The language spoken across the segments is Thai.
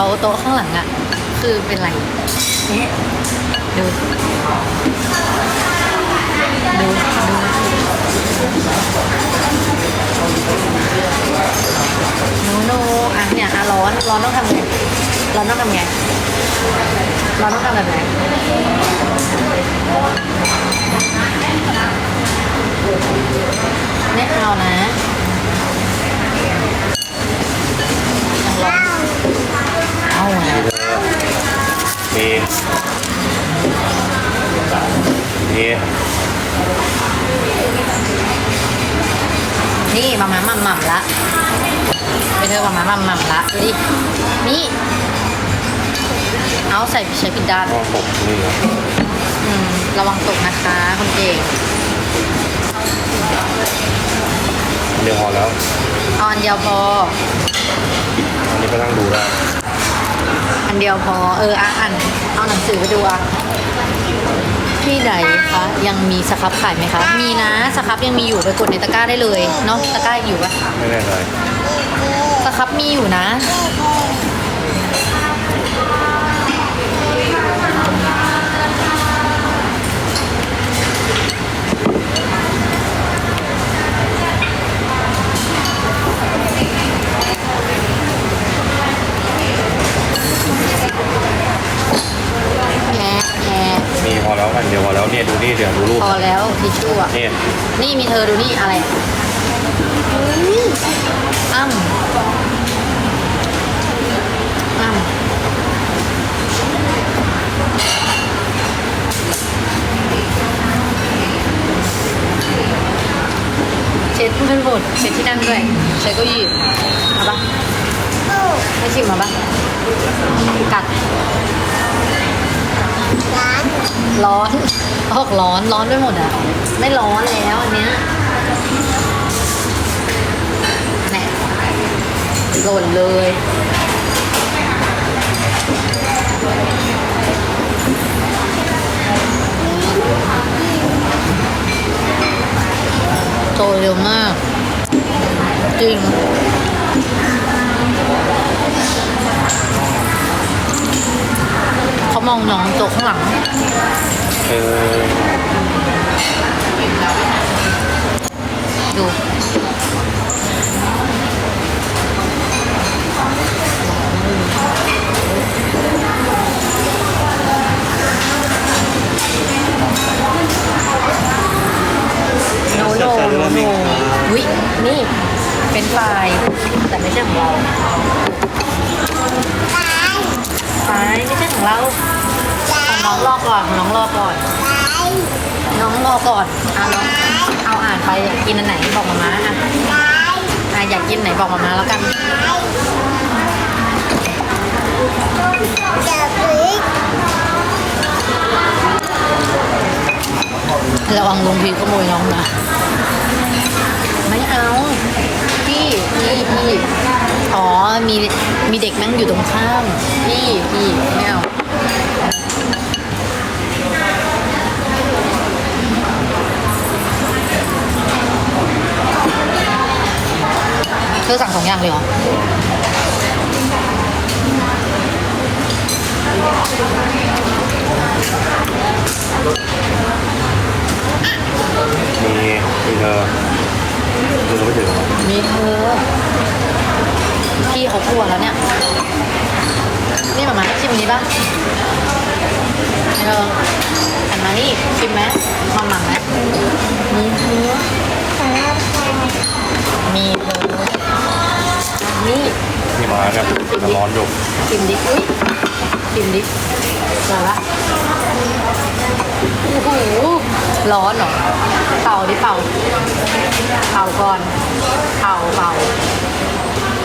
เขาโต๊ะข้างหลังอะคือเป็นไรเนี่ยดู ดู ดูโนโนอะเนี่ยอะร้อน ร้อนต้องทำไง ร้อนต้องทำไง ร้อนต้องทำแบบไหนไม่เอานะ นี่มามาหม่ำหม่ำละไปเธอมามาหม่ำหม่ำละดูดินี่เอาใส่ใช้ผิดด้านห้องผมนี่ครับอืมระวังตกนะคะคุณเก่งเดียวพอแล้วเอาอันเดียวพอ อันนี้ก็นั่งดูได้อันเดียวพอ เอออะอ่านเอาหนังสือไปดูอะ ที่ไหนคะยังมีสครับขายไหมคะ มีนะสครับยังมีอยู่ไปกดในตะกร้าได้เลยเนาะตะกร้าอยู่ปะไม่แน่ใจสครับมีอยู่นะ แล้วทิชชู่อะเนี่ยนี่มีเธอดูนี่อะไรอะอ้ำอ้ำเช็ดเพื่อนหมดเช็ดที่นั่งด้วยใช้เก้าอี้เอาปะให้ชิมมาปะกัด ร้อนออกร้อนร้อนไปหมดอะ ไม่ร้อนแล้วอันเนี้ยแหน่หล่นเลยโตเร็วมาก จริง เขามองน้องโตข้างหลัง เออดู ก่อนอะน้องเอาอ่านไปอยากกินอันไหนบอกมาม่าอะอะอยากกินไหนบอกมาม่าแล้วกันระวังลุงพีขโมยน้องนะไม่เอาพี่พี่พี่อ๋อมีมีเด็กนั่งอยู่ตรงข้ามพี่พี่ไม่เอา ธอสั่งสองอย่างเลยเหรอมีมีเธอดูไม่ถึงหรอมีเธอพี่เขากลัวแล้วเนี่ย นี่มามาให้ชิมอันนี้ป่ะเธอหันมานี่ชิมไหมมาหม่ำไหมมีเธอ มีเธอนี่นี่มาเนี่ยมันร้อนอยู่ชิมดิอุ้ยชิมดิเจอละโอ้โหร้อนเหรอเป่าดิเป่าเป่าก่อนเป่าเป่า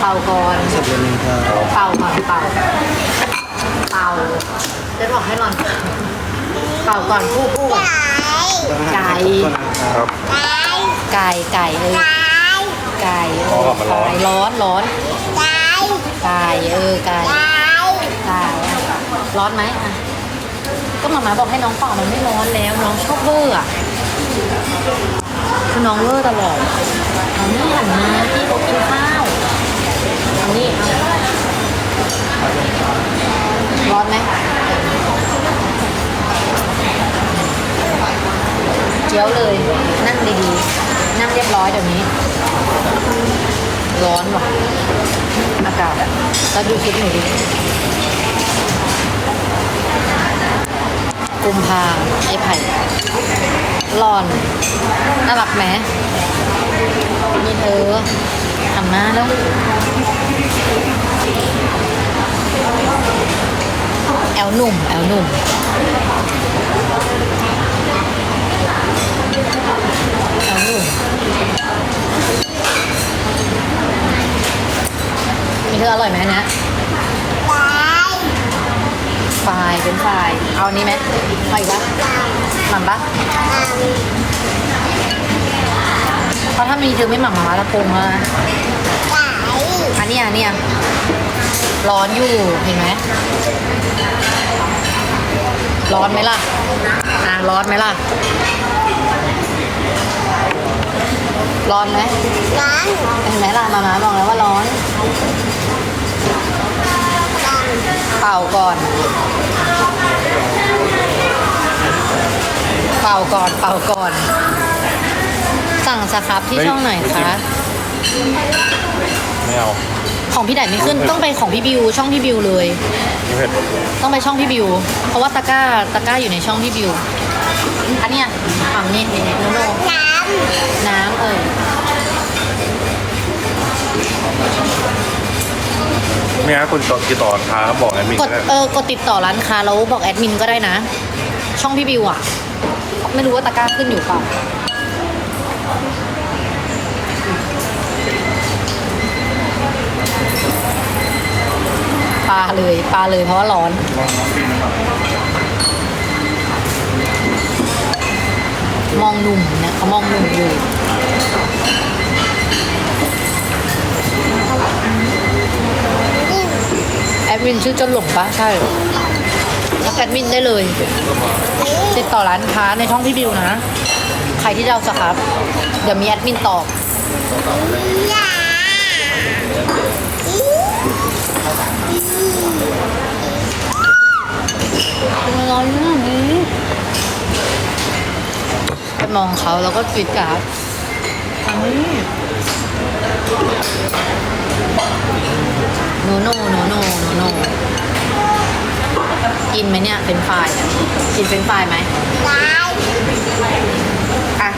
เป่าก่อนสับเดือนหนึ่งครับเป่าก่อนเป่าเป่าจะบอกให้นอนเป่าก่อนพูดพูดก่อนไก่ครับไก่ไก่เออ ไก่เออไร้อนร้อนไก่ไก่เออไก่ไก่ร้อนไหมอะก็หมามาบอกให้น้องเป่ามันไม่ร้อนแล้ว น้องชอบเวอร์อะคือน้องเวอร์ตลอดอันนี้หันมาพี่เขากินข้าวอันนี้ร้อนไหมเจียวเลยนั่งดีๆนั่งเรียบร้อยเดี๋ยวนี้ ร้อนว่ะอากาศอะแล้วดูชุดหนูดิกุมภาไอ้ไผ่หลอน น่ารักไหมมีเธอทำหน้าแล้วแอลหนุ่ม แอลหนุ่ม นุ่มมีเธออร่อยไหมนะไฟล์เป็นไฟล์เอาอันนี้ไหมเอาอีกปะหม่ำปะเพราะถ้ามีเธอไม่หม่ำหมาละปรุงแล้วนะอันเนี้ยอันเนี้ยร้อนอยู่ เห็นไหม ร้อนไหมล่ะ อะร้อนไหมล่ะ ร้อนไหมเห็นไหมล่ะมามาบอกแล้วว่าร้อน เป่าก่อน เป่าก่อน เป่าก่อน สั่งสครับที่ช่องไหนคะ ไม่เอา ของพี่ไดไม่ขึ้นต้องไปของพี่บิวช่องพี่บิวเลยไม่เผ็ดต้องไปช่องพี่บิว เพราะว่าตะกร้าตะกร้าอยู่ในช่องพี่บิวอันเนี้ยฝั่งนี้โนโนน้ำเออไม่งั้นคุณต่อติดต่อร้านค้าเขาบอกไงมีกดก็ได้เออกดติดต่อร้านค้าแล้วบอกแอดมินก็ได้นะ ช่องพี่บิวอะไม่รู้ว่าตะกร้าขึ้นอยู่เปล่า ปลาเลยปลาเลยเพราะว่าร้อน มองหนุ่มเนี่ยเขามองหนุ่มอยู่แอดมินชื่อเจนหลงปะใช่ทักแอดมินได้เลย ติดต่อร้านค้าในช่องพี่บิวนะ ใครที่เอาสครับ เดี๋ยวมีแอดมินตอบ เป็นอะไรนะนี่ไปมองเขาแล้วก็กรีดกราฟอันนี้โนโนโนโนโนโนกินไหมเนี่ยเป็นไฟรายอะกินเป็นไฟรายไหมอะ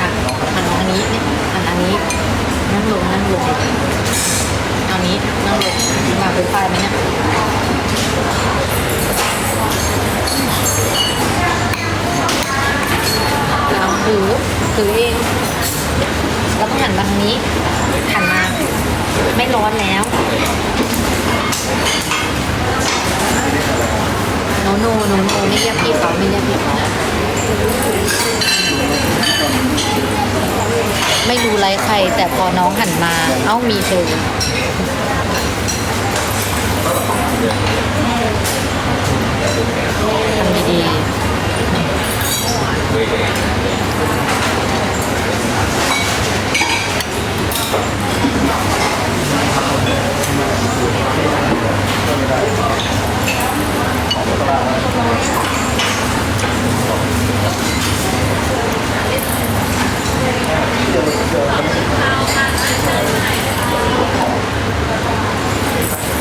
อะหันอันนี้นี่หันอันนี้นั่งลงนั่งลงเอา นี้นั่งลงมาเป็นไฟไหมเนี่ยเราถือถือเอง แล้วก็หันมาทางนี้หันมา ไม่ร้อนแล้วโนโนโนโนไม่เรียกพี่เขาไม่เรียกพี่เขา ไม่รู้ไรใคร แต่พอน้องหันมา เอ้ามีเธอทำดีๆ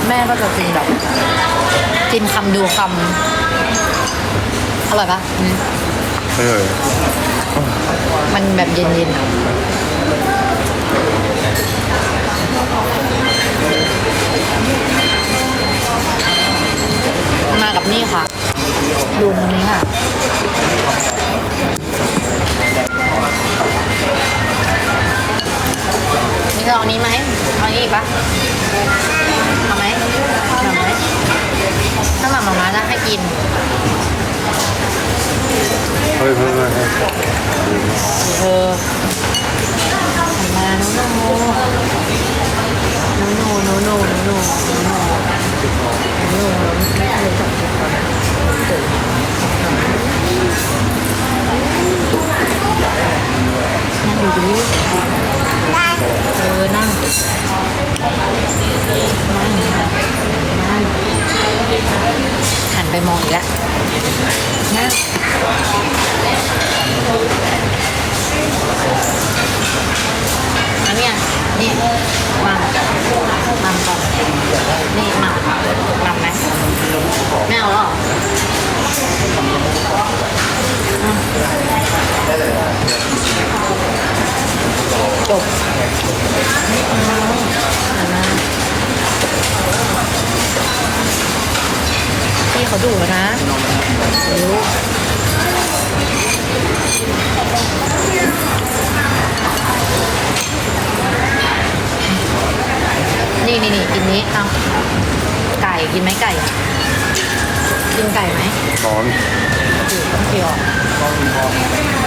แม่ก็จะกินแบบกินคำดูคำอร่อยปะอืมไม่เลยมันแบบเย็นๆอะมากับนี่ค่ะลุงนี้ค่ะ นี่เอานี้ไหมเอานี้อีกปะเอาไหมหม่ำไหมถ้าหม่ำมาม่าจะให้กินเฮ้ยเฮ้ยเฮ้ยเฮ้ยเออหันมาโนโนโนโนโนโนโนโนโนโนโนไม่เคยจับจุดก่อนนั่ ตรงนี้เออนั่งนั่งนั่งหันไปมองอีกแล้วนั่งอันเนี้นี่วางมัมก่อนนี่หมัหมักไหมไม่เอาหรอ จบอืมอันนั้นพี่เขาดุนะรู้นี่นี่นี่กินนี้เอาไก่กินไหมไก่ กินไก่ไหมร้อนถือต้องเคียวเนี่ยไป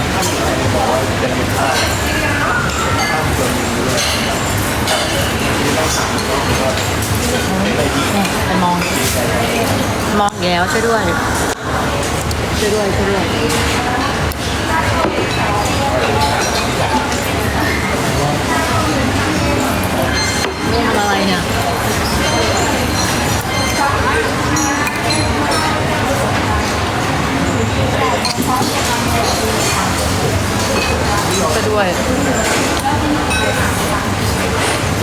มองมองแล้วช่วยด้วยช่วยด้วยช่วยด้วย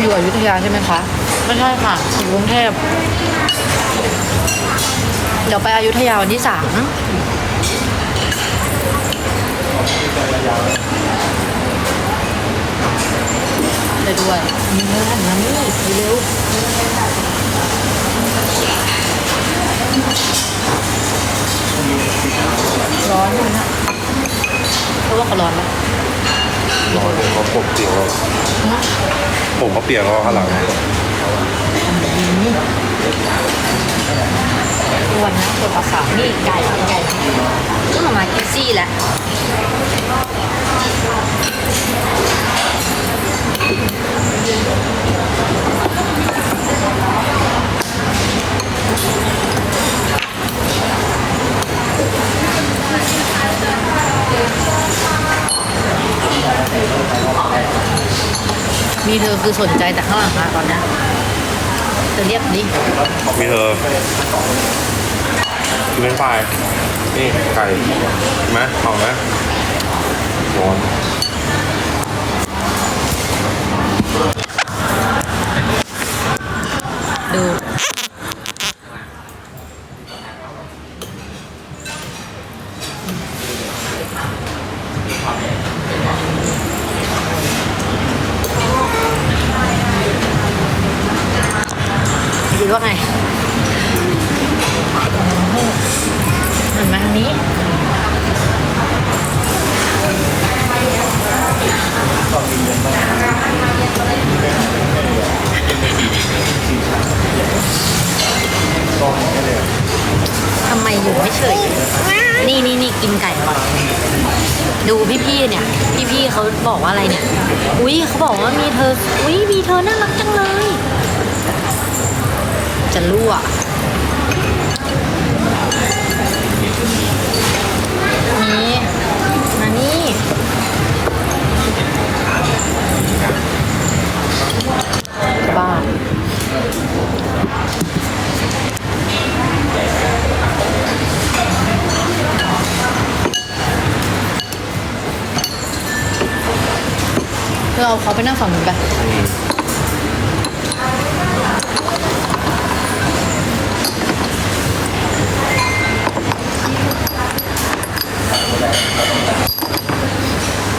อยู่อยุธยาใช่ไหมคะไม่ใช่ค่ะอยู่กรุงเทพเดี๋ยวไปอยุธยาวันที่สามไปด้วยมีเงินนะนี่เร็วร้อนอยู่นะเพราะว่าเขาร้อนแล้ว ร้อนเลยเขาผมเปียกแล้วผมเขาเปียกแล้วข้างหลังอ้วนนะตัวขาวนี่ไก่ไก่ก็มามาคิดซี่แหละ มีเธอคือสนใจแต่ข้างหลังมาตอนเนี้ยเธอเรียกดิมีเธอกินเป็นไฟรายนี่ไก่เห็นไหมหอมไหมร้อนดู คิดว่าไงหันมาทางนี้ทำไมอยู่ไม่เฉย นี่นี่นี่กินไก่ก่อนดูพี่ๆเนี่ย พี่ๆเขาบอกว่าอะไรเนี่ย อุ้ยเขาบอกว่ามีเธอ อุ้ยมีเธอน่ารักจังเลย จะรั่วนี่มานี่บ้าเธอเอาเขาไปนั่งฝั่งนู้นไป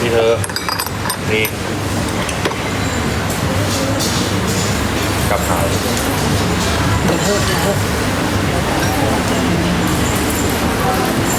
นี่เธอ นี่กลับขาว